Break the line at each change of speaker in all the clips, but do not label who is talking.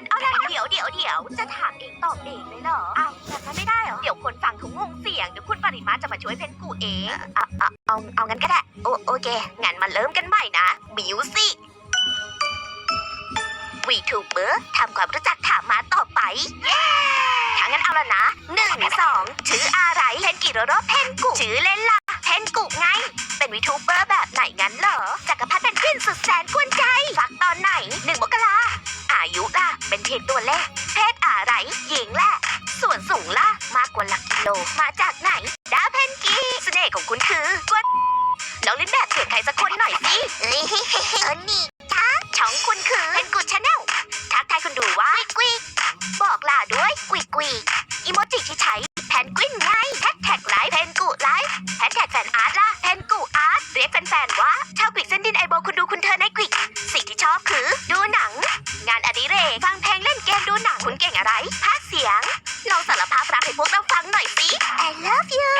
เดี๋ยวเดี๋ยวจะถามเองตอบเองเลยเหรออ้าวแบบนั้นไม่ได้เหรอ เดี๋ยวคนฟังทุกงงเสียง เดี๋ยวคุณปริมาจะมาช่วยเพนกูเองเอาเอาเอาเอางั้นก็ได้ โอโอเค งั้นมาเริ่มกันใหม่นะ มิวสิกวีทูเบอร์ทำความรู้จักถามมาต่อไปเย้ถ้างั้นเอาละนะหนึ่งสองชื่ออะไรเพนกิโรโรเพนกุชื่อเล่นล่ะเพนกุไง เป็นวีทูเบอร์แบบไหนงั้นเหรอจักรพรรดิเป็นกวินสุดแสนกวน ตัวเลข เพศอะไร หญิงแหละ ส่วนสูงล่ะ มากกว่าหลักกิโล มาจากไหน ดาเพนกีเสน่ห์ของคุณคือกวนลองเล่นแบบเสียงใครสักคนหน่อยสิเอ้ยเออนี่จ้าช่องคุณคือเพนกูชาแนลทักทายคุณดูว่ากุยกุยบอกลาด้วยกุยกุยอีโมจิที่ใช้แพนกวินไงแฮชแท็กไลฟ์เพนกูไลฟ์แฮชแท็กแฟนอาร์ตล่ะเพนกูอาร์ตเรียกแฟนๆว่าชาวกวิกเส้นดินไอโบคุณดูคุณเธอในกวิกสิ่งที่ชอบคือดู คุณเก่งอะไรภาคเสียงลองสารภาพรักให้พวกเราฟังหน่อยสิ I love you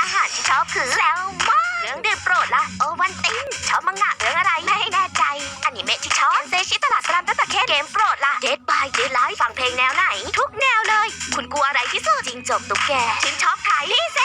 อาหารที่ชอบคือแซลมอนเรื่องดื่มโปรดล่ะโอวันตินชอบมังงะเรื่องอะไรไม่แน่ใจอนิเมะที่ชอบเซชิตลาดกรามตั้งแต่เคเกมโปรดล่ะ Dead by Daylight ฟังเพลงแนวไหน ทุกแนวเลย คุณกลัวอะไรที่สุดจริงจบตุ๊กแกฉันชอบใครที่เซ